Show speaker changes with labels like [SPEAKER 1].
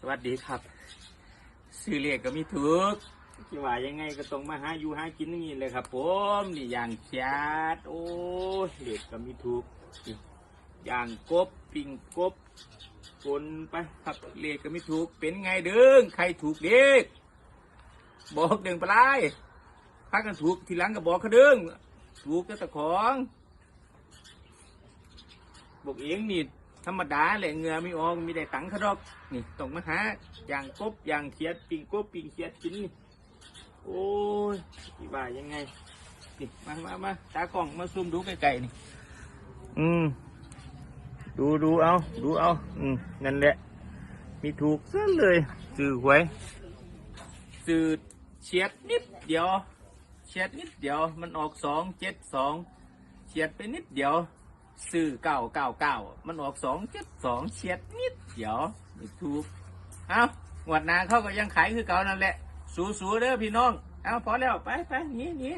[SPEAKER 1] สวัสดีครับ ซื้อเลขก็มีถูกคิดว่ายังไงก็ต้องมาหาอยู่หากินอย่างนี้เลยครับ ผมนี่อย่างชัดโอ้ยเลขก็มีถูกอย่างกบปิ่งกบปนไปครับเลขก็มีถูกเป็นไงเด้งใครถูกเด็กบอกเด้งปลายพักกันถูกทีหลังก็บอกเขาเด้งถูกก็ตะของบอกเองนี่ ธรรมดาแหละเงือไม่ออกมีได้ตังค์เขาดอก นี่ต้องมาหาอย่างกบอย่างเขียดปิงกบปิงเขียดกินนี่โอ้ยพี่บ่ายังไงนี่มามามาตากล้องมาซูมดูไกลๆนี่ อืม ดูดูเอา ดูเอา อืมนั่นแหละ มีถูกซะเลยซื้อหวยซื้อเฉียดนิดเดียวเฉียดนิดเดียว มันออกสองเจ็ดสองเฉียดไปนิดเดียว ซื้อเก้าเก้าเก้ามันออกสองเจ็ดสองเฉียดนิดเดียวม่ถูกเอาหวดหนาเขาก็ยังขายคือเก่านั่นแหละ สูสูเด้อพี่น้อง เอาพอแล้วไปไปหนีหนี